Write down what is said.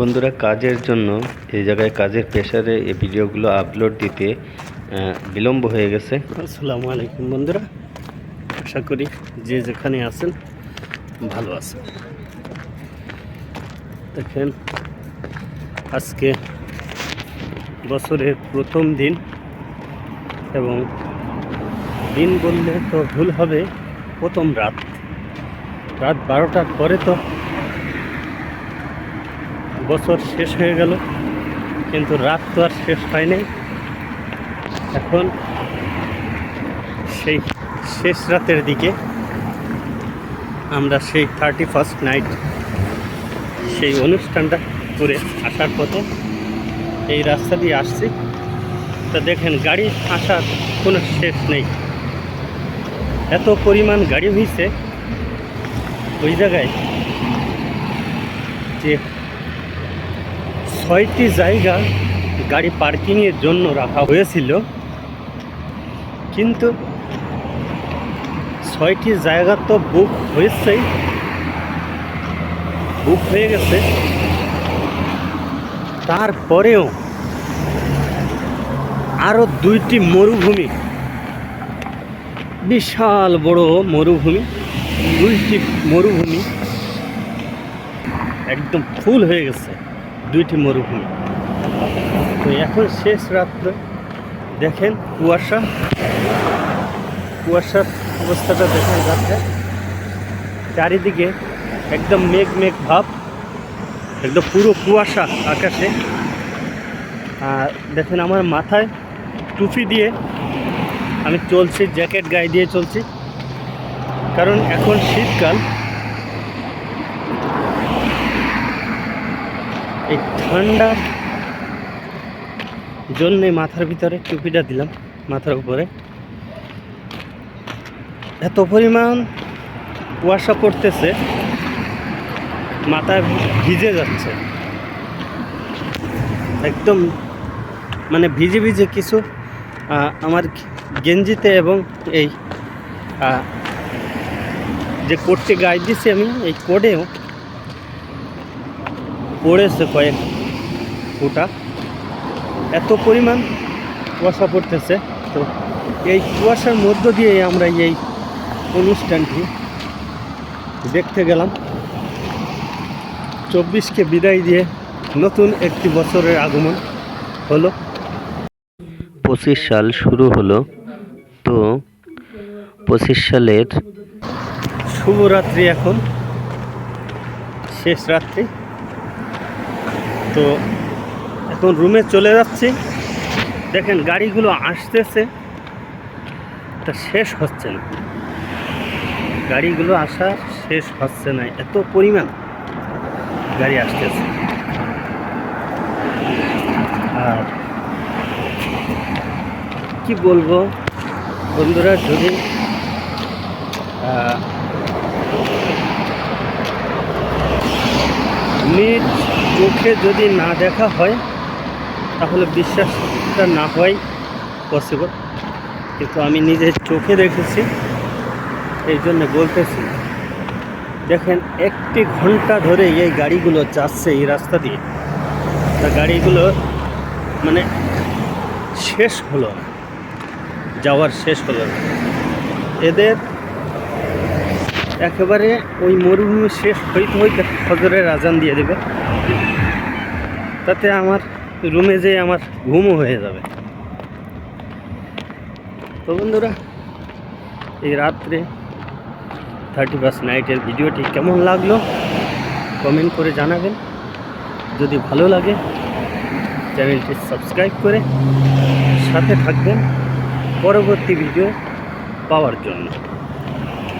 বন্ধুরা, কাজের জন্য এই জায়গায় কাজের প্রেশারে এই ভিডিওগুলো আপলোড দিতে বিলম্ব হয়ে গেছে। আসসালামু আলাইকুম বন্ধুরা। আশা করি যে যেখানে আছেন ভালো আছেন। দেখেন, আজকে বছরের প্রথম দিন এবং দিন বললে তো ভুল হবে, প্রথম রাত। রাত বারোটার পরে তো বছর শেষ হয়ে গেল, কিন্তু রাত তো আর শেষ হয় নাই এখন সেই শেষ রাতের দিকে আমরা সেই থার্টি ফার্স্ট নাইট সেই অনুষ্ঠানটা করে আসার পথে এই রাস্তা দিয়ে আসছি। তা দেখেন, গাড়ি আসার কোনো শেষ নেই। এত পরিমাণ গাড়ি হয়েছে ওই জায়গায় যে ছয়টি জায়গা গাড়ি পার্কিংয়ের জন্য রাখা হয়েছিল। কিন্তু ছয়টি জায়গা তো বুক হয়েছেই বুক হয়ে গেছে। তারপরেও আরও দুইটি মরুভূমি, বিশাল বড় মরুভূমি, দুইটি মরুভূমি একদম ফুল হয়ে গেছে। দুইটি মরুভূমি। তো এখন শেষ রাত্রে দেখেন কুয়াশা। কুয়াশার অবস্থাটা দেখেন রাত্রে। চারিদিকে একদম মেঘ মেঘ ভাব, একদম পুরো কুয়াশা আকাশে। আর দেখেন আমার মাথায় টুপি দিয়ে আমি চলছি, জ্যাকেট গায়ে দিয়ে চলছি। কারণ এখন শীতকাল এই ঠান্ডার জন্যে মাথার ভিতরে টুপিটা দিলাম, মাথার উপরে। এত পরিমাণ কুয়াশা পড়তেছে মাথা ভিজে যাচ্ছে। একদম মানে ভিজে ভিজে কিছু আমার গেঞ্জিতে এবং এই যে কোটটি গায়ে দিছি আমি, এই কোডেও পড়েছে কয়েক ফুটা। এত পরিমাণ কুয়াশা পড়তেছে। তো এই কুয়াশার মধ্য দিয়ে আমরা এই অনুষ্ঠানটি দেখতে গেলাম। চব্বিশকে বিদায় দিয়ে নতুন একটি বছরের আগমন হলো। পঁচিশ সাল শুরু হলো। তো পঁচিশ সালের শুভরাত্রি এখন। শেষ রাত্রি। তো এখন রুমে চলে যাচ্ছি। দেখেন গাড়িগুলো আসতেছে। তা শেষ হচ্ছে না। গাড়িগুলো আসা শেষ হচ্ছে না। এত পরিমাণ গাড়ি আসতেছে। আর কি বলব? বন্ধুরা, যদি নিজ চোখে যদি না দেখা হয়, তাহলে বিশ্বাসটা না হওয়াই পসিবল কিন্তু আমি নিজের চোখে দেখেছি, এই জন্য বলতেছি, দেখেন একটি ঘণ্টা ধরে এই গাড়িগুলো যাচ্ছে এই রাস্তা দিয়ে। তা গাড়িগুলো মানে শেষ হলো না, যাওয়ার শেষ হলো না। এদের একেবারে ওই মরুভূমি শেষ হইতে হইতে ফজরের আজান দিয়ে দেবে। তাতে আমার রুমে যেয়ে আমার ঘুমও হয়ে যাবে। তো বন্ধুরা, এই রাত্রে থার্টি ফার্স্ট নাইটের ভিডিওটি কেমন লাগল কমেন্ট করে জানাবেন। যদি ভালো লাগে, চ্যানেলটি সাবস্ক্রাইব করে সাথে থাকবেন। পরবর্তী ভিডিও পাওয়ার জন্য।